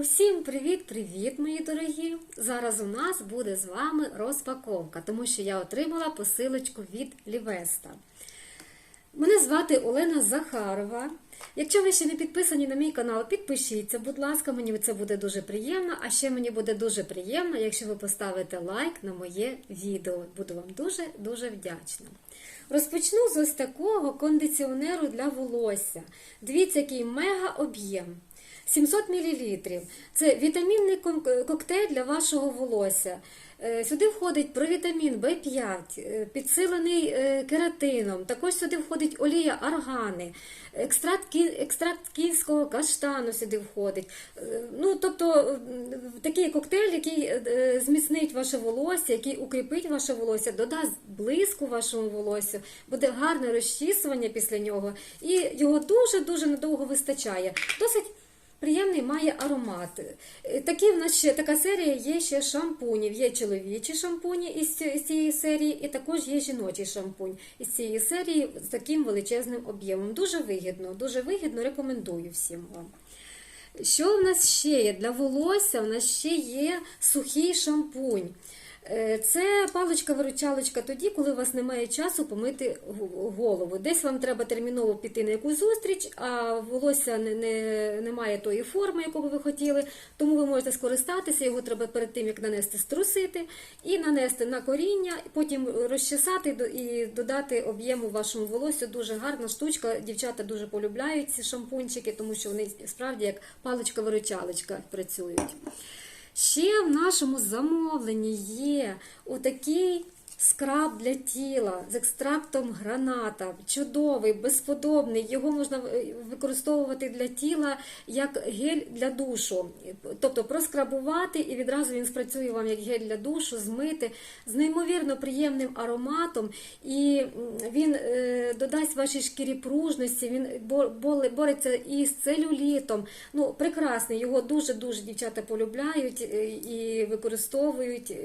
Усім привіт-привіт, мої дорогі! Зараз у нас буде з вами розпаковка, тому що я отримала посилочку від Лівеста. Мене звати Олена Захарова. Якщо ви ще не підписані на мій канал, підпишіться, будь ласка, мені це буде дуже приємно. А ще мені буде дуже приємно, якщо ви поставите лайк на моє відео. Буду вам дуже-дуже вдячна. Розпочну з ось такого кондиціонеру для волосся. Дивіться, який мега об'єм. 700 мл. Це вітамінний коктейль для вашого волосся. Е, Сюди входить провітамін В5, е, підсилений е, кератином. Також сюди входить олія аргани, екстракт, екстракт київського каштану сюди входить. Ну, тобто такий коктейль, який зміцнить ваше волосся, який укріпить ваше волосся, додасть блиску вашому волоссю, буде гарне розчісування після нього, і його дуже-дуже надовго вистачає. Досить Приємний має аромат. Е, Такі в нас ще така серія є ще шампунів. Є чоловічі шампуні із із цієї серії, і також є жіночий шампунь із цієї серії з таким величезним об'ємом. Дуже вигідно, дуже вигідно, рекомендую всім вам. Що в нас ще є? Для волосся в нас ще є сухий шампунь. Е, Це паличка-виручалочка тоді, коли у вас немає часу помити голову. Десь вам треба терміново піти на якусь зустріч, а волосся не, не, не має тої форми, яку би ви хотіли, тому ви можете скористатися, його треба перед тим, як нанести, струсити і нанести на коріння, потім розчесати і додати об'єму вашому волосю. Дуже гарна штучка. Дівчата дуже полюбляють ці шампунчики, тому що вони справді як паличка-виручалочка працюють. Ще в нашому замовленні є отакий скраб для тіла з екстрактом граната. Чудовий, безподобний. Його можна е, використовувати для тіла як гель для душу. Тобто проскрабувати і відразу він спрацює вам як гель для душу, змити з неймовірно приємним ароматом. І він е, додасть вашій шкірі пружності, він бореться із целюлітом. Ну, прекрасний, його дуже-дуже дівчата полюбляють е, і використовують,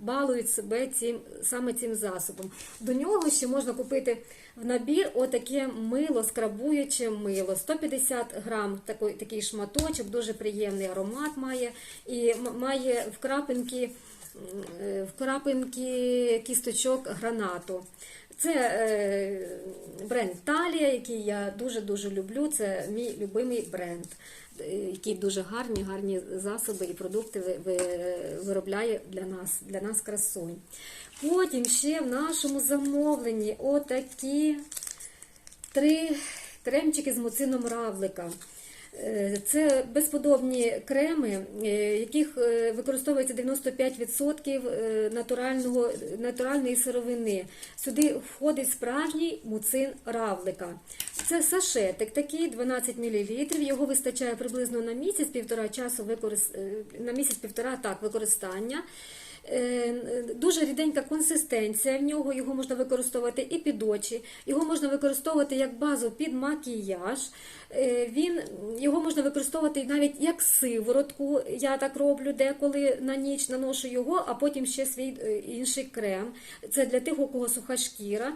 балують себе цим, саме цим засобом. До нього ще можна купити в набір отаке мило, скрабуюче мило. 150 грам такий, такий шматочок, дуже приємний аромат має і має в крапинки е, в крапинки кісточок гранату. Це е, бренд Талія, який я дуже-дуже люблю. Це мій любимий бренд, який дуже гарні, гарні засоби і продукти ви- ви- виробляє для нас, для нас красунь. Потім ще в нашому замовленні отакі три кремчики з муцином равлика. Е, Це безподобні креми, е, яких е, використовується 95% е, натурального, натуральної сировини. Сюди входить справжній муцин равлика. Це сашетик такий 12 мл. Його вистачає приблизно на місяць-півтора часу використ... на місяць-півтора так, використання. Е, Дуже ріденька консистенція в нього, його можна використовувати і під очі, його можна використовувати як базу під макіяж. Е, Він, його можна використовувати навіть як сиворотку. Я так роблю деколи на ніч наношу його, а потім ще свій е, інший крем. Це для тих, у кого суха шкіра.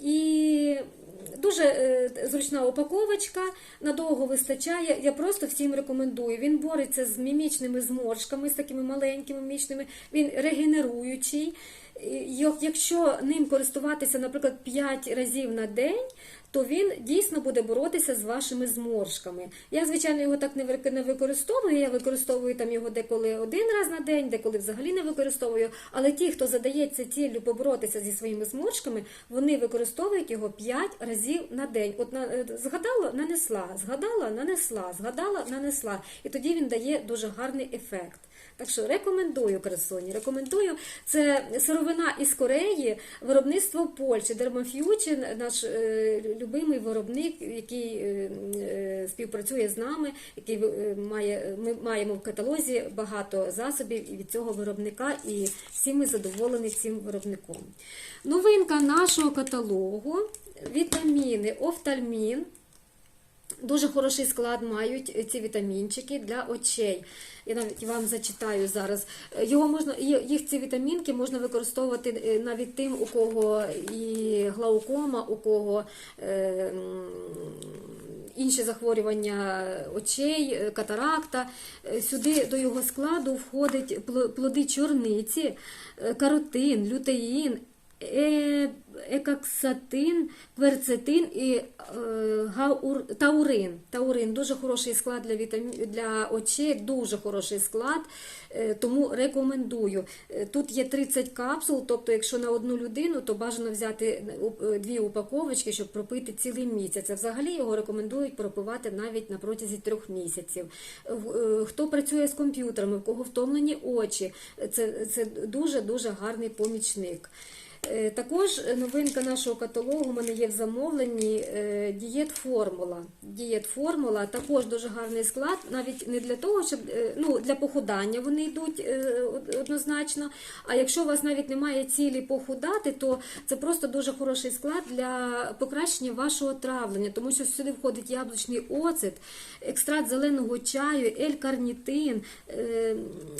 І дуже е, зручна упаковочка, надовго вистачає. Я просто всім рекомендую. Він бореться з мімічними зморшками, з такими маленькими мімічними, він регенеруючий. Якщо ним користуватися, наприклад, 5 разів на день, то він дійсно буде боротися з вашими зморшками. Я, звичайно, його так не вик- не використовую. Я використовую там його деколи один раз на день, деколи взагалі не використовую. Але ті, хто задається ціллю поборотися зі своїми зморшками, вони використовують його 5 разів на день. От е, згадала, нанесла, згадала, нанесла, згадала, нанесла. І тоді він дає дуже гарний ефект. Так що рекомендую красуні, рекомендую. Це сировина із Кореї, виробництво Польщі. Дермаф'ючі, наш е, любимий виробник, який е, е, співпрацює з нами, який е, має, ми маємо в каталозі багато засобів від цього виробника, і всі ми задоволені цим виробником. Новинка нашого каталогу вітаміни офтальмін. Дуже хороший склад мають ці вітамінчики для очей. Я навіть вам зачитаю зараз. Його можна, їх ці вітамінки можна використовувати е, навіть тим, у кого і глаукома, у кого е, інші захворювання очей, е, катаракта. Е, Сюди до його складу входить пло- плоди чорниці, каротин, лютеїн, е- екоксатин, кверцетин і е, таурин. Таурин дуже хороший склад для вітамі... для очей, дуже хороший склад, е, тому рекомендую. Тут є 30 капсул, тобто, якщо на одну людину, то бажано взяти дві упаковочки, щоб пропити цілий місяць. Взагалі його рекомендують пропивати навіть на протязі трьох місяців. Хто працює з комп'ютерами, в кого втомлені очі, це, це дуже дуже гарний помічник. Е, Також новинка нашого каталогу у мене є в замовленні е, дієт формула. Дієт формула також дуже гарний склад, навіть не для того, щоб е, ну для похудання вони йдуть однозначно. А якщо у вас навіть немає цілі похудати, то це просто дуже хороший склад для покращення вашого травлення, тому що сюди входить яблучний оцет, екстракт зеленого чаю, ель-карнітин,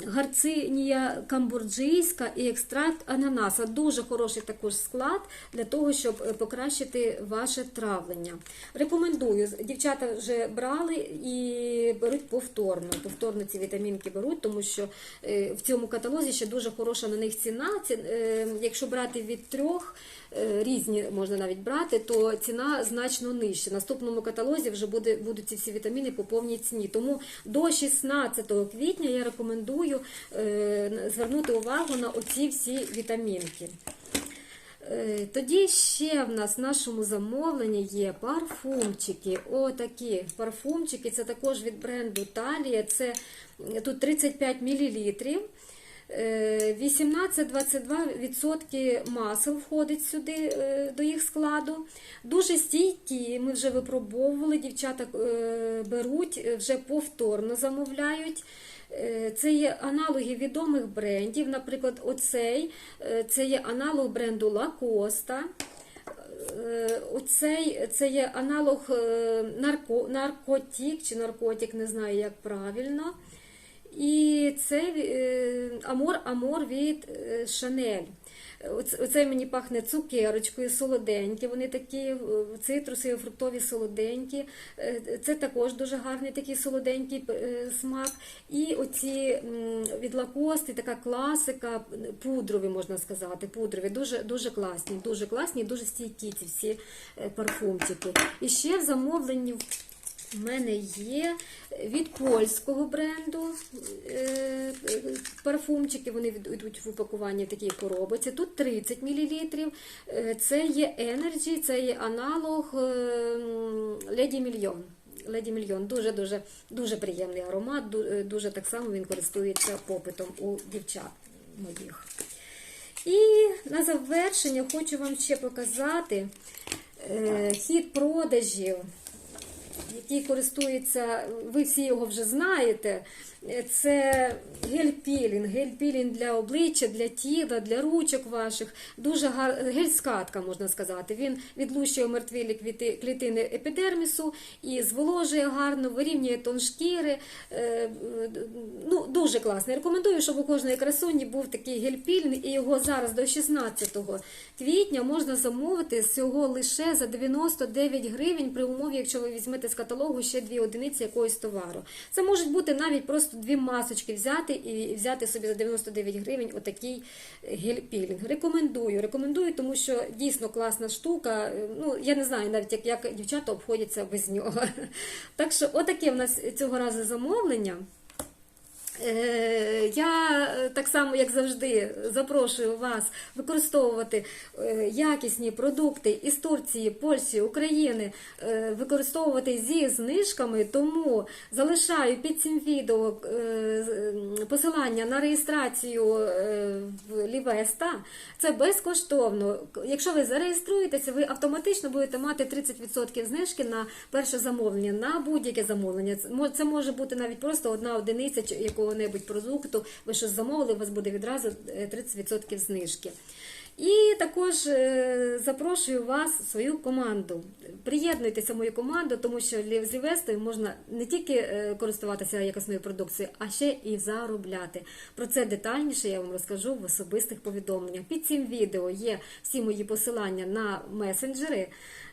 гарцинія камбурджійська і екстракт ананаса. Дуже хороший також склад для того, щоб е, покращити ваше травлення. Рекомендую. Дівчата вже брали і беруть повторно. Повторно ці вітамінки беруть, тому що е, в цьому каталозі ще дуже хороша на них ціна. Е, Якщо брати від трьох, різні можна навіть брати, то ціна значно нижча. В наступному каталозі вже буде, будуть ці всі вітаміни по повній ціні. Тому до 16 квітня я рекомендую звернути увагу на оці всі вітамінки. Е, Тоді ще в нас в нашому замовленні є парфумчики. Отакі парфумчики. Це також від бренду Талія. Це тут 35 мл. 18-22% масел входить сюди е, до їх складу. Дуже стійкі, ми вже випробовували, дівчата е, беруть, е, вже повторно замовляють. Це є аналоги відомих брендів. Наприклад, оцей це є аналог бренду Лакоста. Оцей це є аналог нарко, наркотік чи наркотик, не знаю як правильно. І це е, Амор Амор від е, Шанель. Оц- Оцей мені пахне цукерочкою, солоденькі. Вони такі е, цитрусові, фруктові солоденькі. Це також дуже гарний такий солоденький смак. І оці від лакости, така класика, пудрові, можна сказати. Пудрові, дуже, дуже класні, дуже класні, дуже стійкі ці всі парфумчики. І ще в замовленні у мене є від польського бренду е, парфумчики, вони йдуть в упакуванні в такій коробці. Тут 30 мл. Е, Це є Energy, це є аналог е, м, Lady Million. Леді Мільйон дуже дуже приємний аромат. Дуже так само він користується попитом у дівчат моїх. І на завершення хочу вам ще показати хід продажів який користується, ви всі його вже знаєте. Це гель-пілінг, гель-пілінг для обличчя, для тіла, для ручок ваших. Дуже гар... гель-скатка, можна сказати. Він відлущує квіти- клітини епідермісу і зволожує гарно, вирівнює тон шкіри. Е, Ну, дуже класний. Рекомендую, щоб у кожної красуні був такий гель-пілінг, і його зараз до 16 квітня можна замовити всього лише за 99 гривень при умові, якщо ви візьмете з каталогу ще дві одиниці якогось товару. Це можуть бути навіть просто дві масочки взяти і взяти собі за 99 гривень отакий гель-пілінг. Рекомендую, рекомендую, тому що дійсно класна штука. Ну, я не знаю навіть, як, як дівчата обходяться без нього. Так що, отаке в нас цього разу замовлення. Е, Я е, так само, як завжди, запрошую вас використовувати е, якісні продукти із Турції, Польщі, України, використовувати зі знижками. Тому залишаю під цим відео посилання на реєстрацію в Лівеста. Це безкоштовно. Якщо ви зареєструєтеся, ви автоматично будете мати 30% знижки на перше замовлення, на будь-яке замовлення. Це може бути навіть просто одна одиниця чи якого-небудь продукту. Ви щось замовили, у вас буде відразу е, 30% знижки. І також е, запрошую вас в свою команду. Приєднуйтеся в мою команду, тому що з Лівестою можна не тільки е, користуватися якісною продукцією, а ще і заробляти. Про це детальніше я вам розкажу в особистих повідомленнях. Під цим відео є всі мої посилання на месенджери.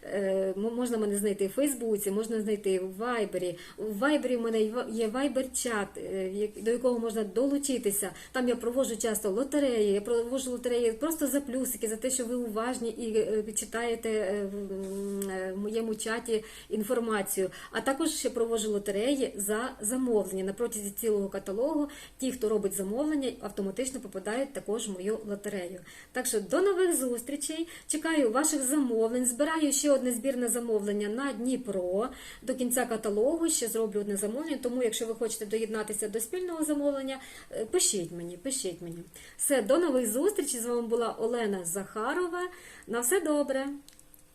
Е, Можна мене знайти в Фейсбуці, можна знайти в Вайбері. У Вайбері в мене є Вайбер-чат, е, до якого можна долучитися. Там я проводжу часто лотереї, я проводжу лотереї просто за плюсики, за те, що ви уважні і е, читаєте в моєму чаті інформацію. А також ще проводжу лотереї за замовлення. На протязі цілого каталогу ті, хто робить замовлення, автоматично попадають також в мою лотерею. Так що до нових зустрічей. Чекаю ваших замовлень. Збираю ще одне збірне замовлення на Дніпро. До кінця каталогу ще зроблю одне замовлення. Тому, якщо ви хочете доєднатися до спільного замовлення, е, пишіть мені, пишіть мені. Все, до нових зустрічей. З вами була Олена Захарова. На все добре.